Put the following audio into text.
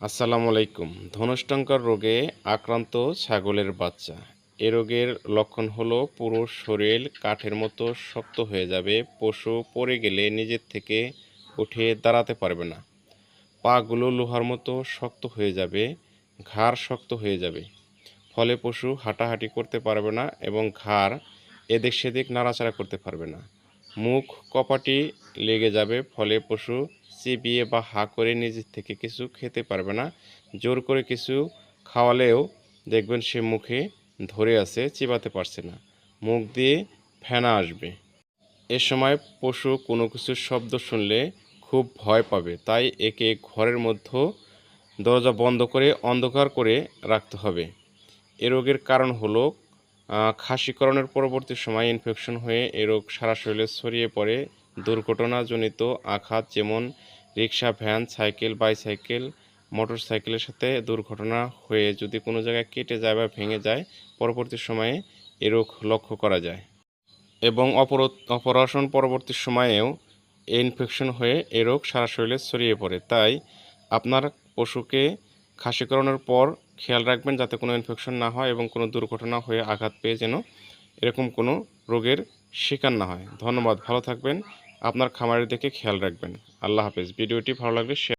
আসসালামু আলাইকুম। ধনুষ্টঙ্কর রোগে আক্রান্ত ছাগলের বাচ্চা। এ রোগের লক্ষণ হলো পুরো শরীর কাঠের মতো শক্ত হয়ে যাবে, পশু পড়ে গেলে নিজের থেকে উঠে দাঁড়াতে পারবে না। পাগুলো লোহার মতো শক্ত হয়ে যাবে, ঘাড় শক্ত হয়ে যাবে। ফলে পশু হাঁটাহাঁটি করতে পারবে না এবং ঘাড় এদিক সেদিক নাড়াচাড়া করতে পারবে না। মুখ কপাটি লেগে যাবে, ফলে পশু চিবিয়ে বা হা করে নিজের থেকে কিছু খেতে পারবে না। জোর করে কিছু খাওয়ালেও দেখবেন সে মুখে ধরে আছে, চিবাতে পারছে না। মুখ দিয়ে ফেনা আসবে। এ সময় পশু কোনো কিছুর শব্দ শুনলে খুব ভয় পাবে। তাই একে ঘরের মধ্যে দরজা বন্ধ করে অন্ধকার করে রাখতে হবে। এ রোগের কারণ হলো খাসিকরণের পরবর্তী সময় ইনফেকশন হয়ে এ রোগ সারা শরীরে ছড়িয়ে পড়ে। দুর্ঘটনাজনিত আঘাত যেমন rickshaw van, cycle, bicycle motor সাইকেলের সাথে দুর্ঘটনা হয়ে যদি কোনো জায়গায় কেটে যায় বা ভেঙে যায়, পরবর্তী সময়ে এ রোগ লক্ষ্য করা যায়। এবং অপর অপারেশন পরবর্তী সময়েও এই ইনফেকশন হয়ে এ রোগ সারা শরীরে ছড়িয়ে পড়ে। তাই আপনার পশুকে খাসিকরণের পর খেয়াল রাখবেন যাতে কোনো ইনফেকশন না হয় এবং কোনো দুর্ঘটনা হয়ে আঘাত পেয়ে যেন এরকম কোনো রোগের শিকার না হয়। ধন্যবাদ, ভালো থাকবেন। আপনার খামারের দিকে খেয়াল রাখবেন। আল্লাহ হাফেজ। ভিডিওটি ভালো লাগলে শেয়ার